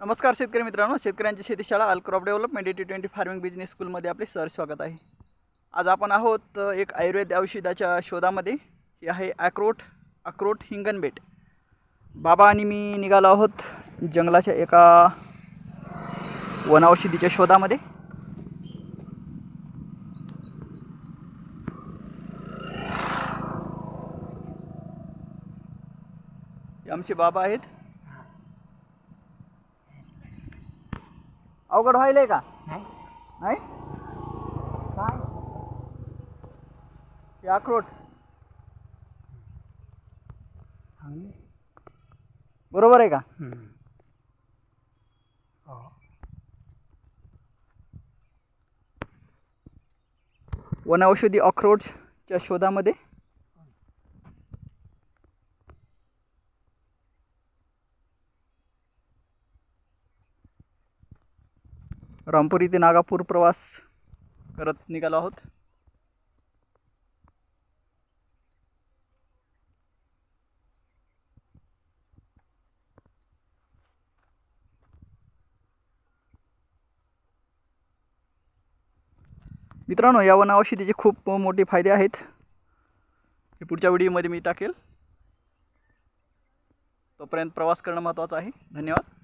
नमस्कार शेतकरी मित्रांनो शेतकऱ्यांची शेतीशाळा अलक्रॉप development eighty twenty farming business स्कूलमध्ये आपले सर स्वागत आहे. आज आपण आहोत एक आयुर्वेद औषधाच्या शोधामध्ये हे आहे अक्रोट अक्रोट हिंगणबेट. बाबा आणि मी निघालो आहोत जंगलाच्या एका वनौषधीच्या शोधामध्ये. आमचे बाबा आहेत. अवघड व्हायलंय का? नाही. नाही? काय? अक्रोट बरोबर आहे का? हो. वनौषधी अक्रोटच्या शोधामध्ये रामपुरी ते नागापूर प्रवास करत निघालो आहोत. मित्रांनो या वनौषधीचे खूप मोठे फायदे आहेत. हे पुढच्या व्हिडिओमध्ये मी टाकेल. तोपर्यंत प्रवास करणं महत्त्वाचं आहे. धन्यवाद.